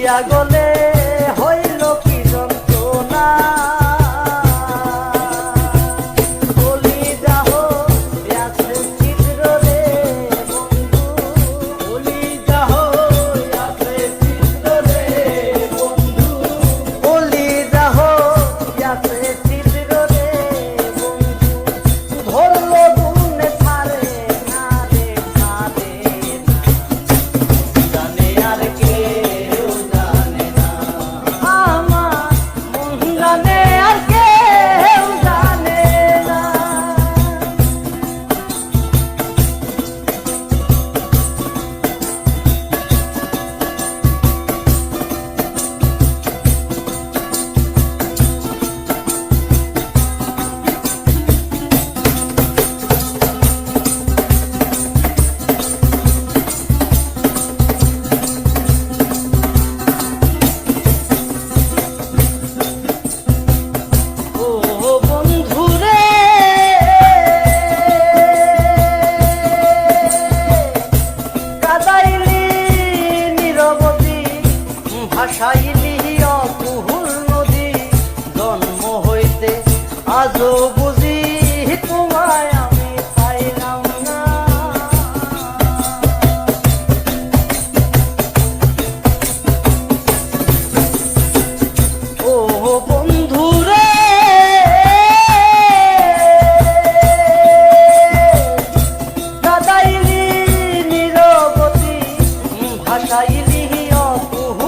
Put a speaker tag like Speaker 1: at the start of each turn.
Speaker 1: দিয়া অকুহুল নদী জন্ম হইতে আজও বুঝি তোমায় আমি পাইলাম না। ও বন্ধুরা ভাষাইলি অকুহুল